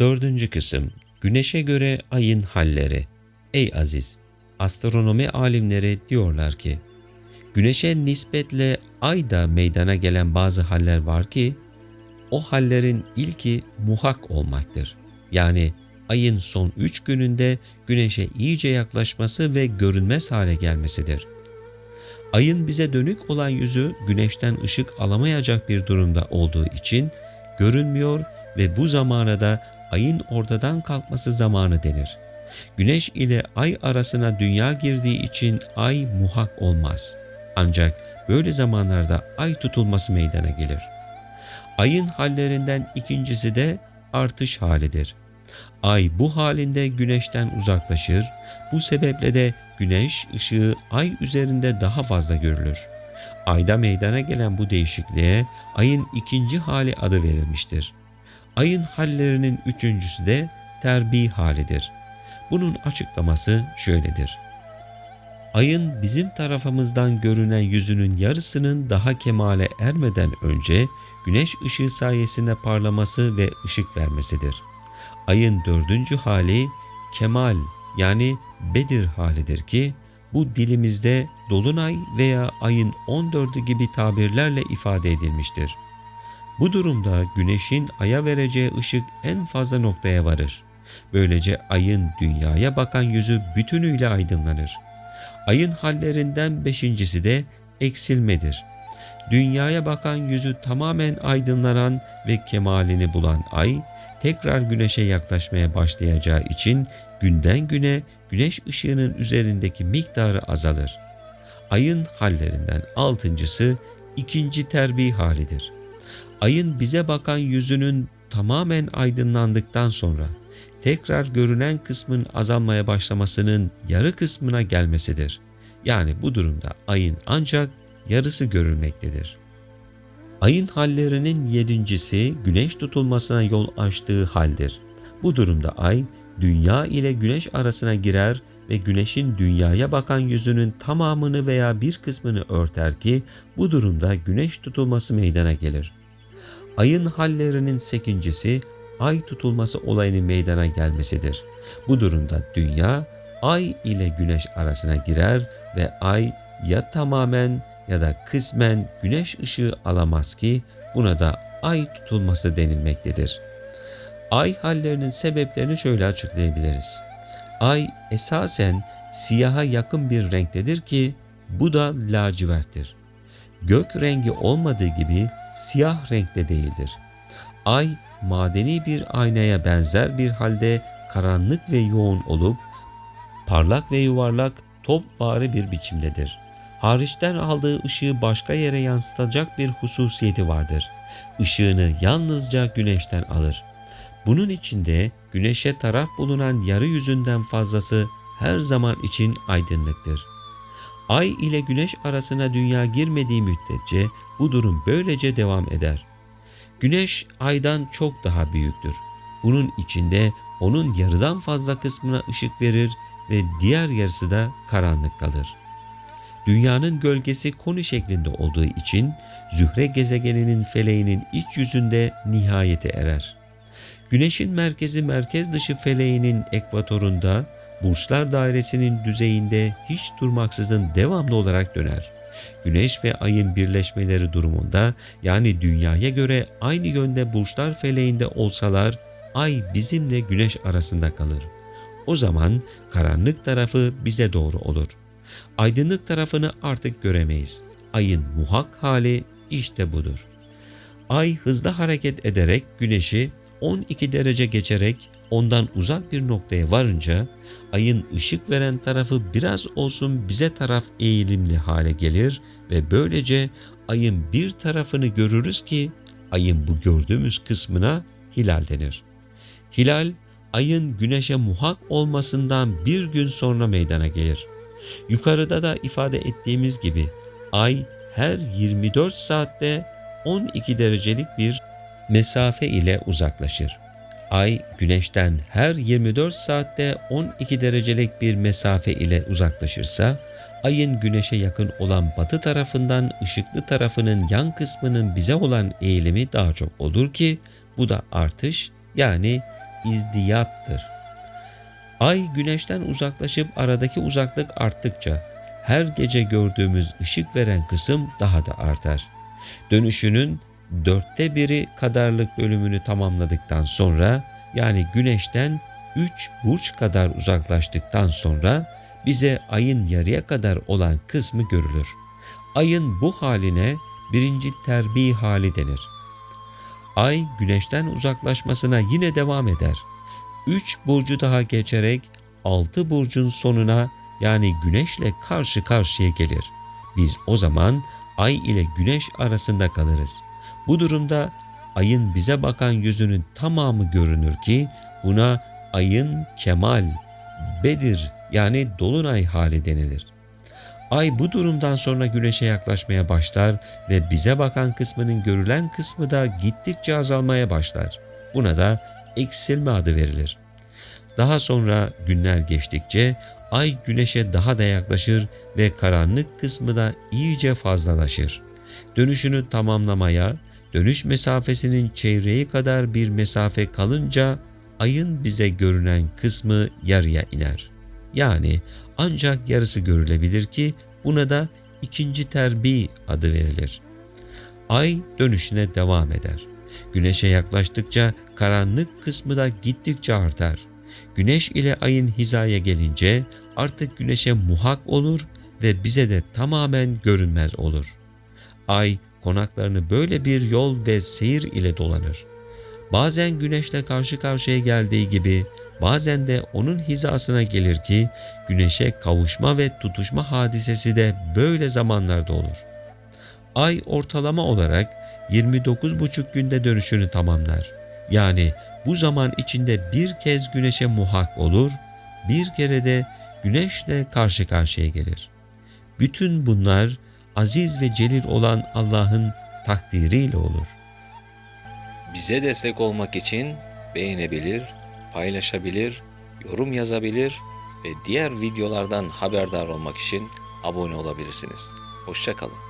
Dördüncü kısım Güneşe göre ayın halleri. Ey aziz! Astronomi alimleri diyorlar ki, Güneşe nispetle ayda meydana gelen bazı haller var ki, o hallerin ilki muhak olmaktır. Yani ayın son üç gününde güneşe iyice yaklaşması ve görünmez hale gelmesidir. Ayın bize dönük olan yüzü güneşten ışık alamayacak bir durumda olduğu için görünmüyor ve bu zamana da ayın ortadan kalkması zamanı denir. Güneş ile ay arasına dünya girdiği için ay muhak olmaz. Ancak böyle zamanlarda ay tutulması meydana gelir. Ayın hallerinden ikincisi de artış halidir. Ay bu halinde güneşten uzaklaşır. Bu sebeple de güneş ışığı ay üzerinde daha fazla görülür. Ayda meydana gelen bu değişikliğe ayın ikinci hali adı verilmiştir. Ayın hallerinin üçüncüsü de terbi halidir. Bunun açıklaması şöyledir. Ayın bizim tarafımızdan görünen yüzünün yarısının daha kemale ermeden önce güneş ışığı sayesinde parlaması ve ışık vermesidir. Ayın dördüncü hali kemal yani Bedir halidir ki bu dilimizde dolunay veya ayın 14'ü gibi tabirlerle ifade edilmiştir. Bu durumda güneşin aya vereceği ışık en fazla noktaya varır. Böylece ayın dünyaya bakan yüzü bütünüyle aydınlanır. Ayın hallerinden beşincisi de eksilmedir. Dünyaya bakan yüzü tamamen aydınlanan ve kemalini bulan ay, tekrar güneşe yaklaşmaya başlayacağı için günden güne güneş ışığının üzerindeki miktarı azalır. Ayın hallerinden altıncısı ikinci terbi halidir. Ayın bize bakan yüzünün tamamen aydınlandıktan sonra tekrar görünen kısmın azalmaya başlamasının yarı kısmına gelmesidir. Yani bu durumda ayın ancak yarısı görülmektedir. Ayın hallerinin yedincisi güneş tutulmasına yol açtığı haldir. Bu durumda ay dünya ile güneş arasına girer ve güneşin dünyaya bakan yüzünün tamamını veya bir kısmını örter ki bu durumda güneş tutulması meydana gelir. Ayın hallerinin sekincisi ay tutulması olayının meydana gelmesidir. Bu durumda dünya ay ile güneş arasına girer ve ay ya tamamen ya da kısmen güneş ışığı alamaz ki buna da ay tutulması denilmektedir. Ay hallerinin sebeplerini şöyle açıklayabiliriz. Ay esasen siyaha yakın bir renktedir ki bu da laciverttir. Gök rengi olmadığı gibi siyah renkte değildir. Ay madeni bir aynaya benzer bir halde karanlık ve yoğun olup parlak ve yuvarlak topvari bir biçimdedir. Hariçten aldığı ışığı başka yere yansıtacak bir hususiyeti vardır. Işığını yalnızca güneşten alır. Bunun içinde güneşe taraf bulunan yarı yüzünden fazlası her zaman için aydınlıktır. Ay ile güneş arasına dünya girmediği müddetçe bu durum böylece devam eder. Güneş aydan çok daha büyüktür. Bunun içinde onun yarıdan fazla kısmına ışık verir ve diğer yarısı da karanlık kalır. Dünyanın gölgesi koni şeklinde olduğu için Zühre gezegeninin feleğinin iç yüzünde nihayete erer. Güneşin merkezi merkez dışı feleğinin ekvatorunda, burçlar dairesinin düzeyinde hiç durmaksızın devamlı olarak döner. Güneş ve ayın birleşmeleri durumunda yani dünyaya göre aynı yönde burçlar feleğinde olsalar ay bizimle güneş arasında kalır. O zaman karanlık tarafı bize doğru olur. Aydınlık tarafını artık göremeyiz. Ayın muhak hali işte budur. Ay hızlı hareket ederek güneşi 12 derece geçerek ondan uzak bir noktaya varınca ayın ışık veren tarafı biraz olsun bize taraf eğilimli hale gelir ve böylece ayın bir tarafını görürüz ki ayın bu gördüğümüz kısmına hilal denir. Hilal ayın güneşe muhak olmasından bir gün sonra meydana gelir. Yukarıda da ifade ettiğimiz gibi ay her 24 saatte 12 derecelik bir mesafe ile uzaklaşır. Ay güneşten her 24 saatte 12 derecelik bir mesafe ile uzaklaşırsa, ayın güneşe yakın olan batı tarafından ışıklı tarafının yan kısmının bize olan eğilimi daha çok olur ki bu da artış yani izdiyattır. Ay güneşten uzaklaşıp aradaki uzaklık arttıkça her gece gördüğümüz ışık veren kısım daha da artar. Dönüşünün dörtte biri kadarlık bölümünü tamamladıktan sonra yani güneşten 3 burç kadar uzaklaştıktan sonra bize ayın yarıya kadar olan kısmı görülür. Ayın bu haline birinci terbi hali denir. Ay güneşten uzaklaşmasına yine devam eder. 3 burcu daha geçerek 6 burcun sonuna yani güneşle karşı karşıya gelir. Biz o zaman ay ile güneş arasında kalırız. Bu durumda ayın bize bakan yüzünün tamamı görünür ki buna ayın kemal, bedir yani dolunay hali denilir. Ay bu durumdan sonra güneşe yaklaşmaya başlar ve bize bakan kısmının görülen kısmı da gittikçe azalmaya başlar. Buna da eksilme adı verilir. Daha sonra günler geçtikçe ay güneşe daha da yaklaşır ve karanlık kısmı da iyice fazlalaşır. Dönüşünü tamamlamaya, dönüş mesafesinin çeyreği kadar bir mesafe kalınca ayın bize görünen kısmı yarıya iner. Yani ancak yarısı görülebilir ki buna da ikinci terbi adı verilir. Ay dönüşüne devam eder. Güneşe yaklaştıkça karanlık kısmı da gittikçe artar. Güneş ile ayın hizaya gelince artık güneşe muhak olur ve bize de tamamen görünmez olur. Ay konaklarını böyle bir yol ve seyir ile dolanır. Bazen güneşle karşı karşıya geldiği gibi bazen de onun hizasına gelir ki güneşe kavuşma ve tutuşma hadisesi de böyle zamanlarda olur. Ay ortalama olarak 29,5 günde dönüşünü tamamlar. Yani bu zaman içinde bir kez güneşe muhak olur, bir kere de güneşle karşı karşıya gelir. Bütün bunlar aziz ve celil olan Allah'ın takdiriyle olur. Bize destek olmak için beğenebilir, paylaşabilir, yorum yazabilir ve diğer videolardan haberdar olmak için abone olabilirsiniz. Hoşçakalın.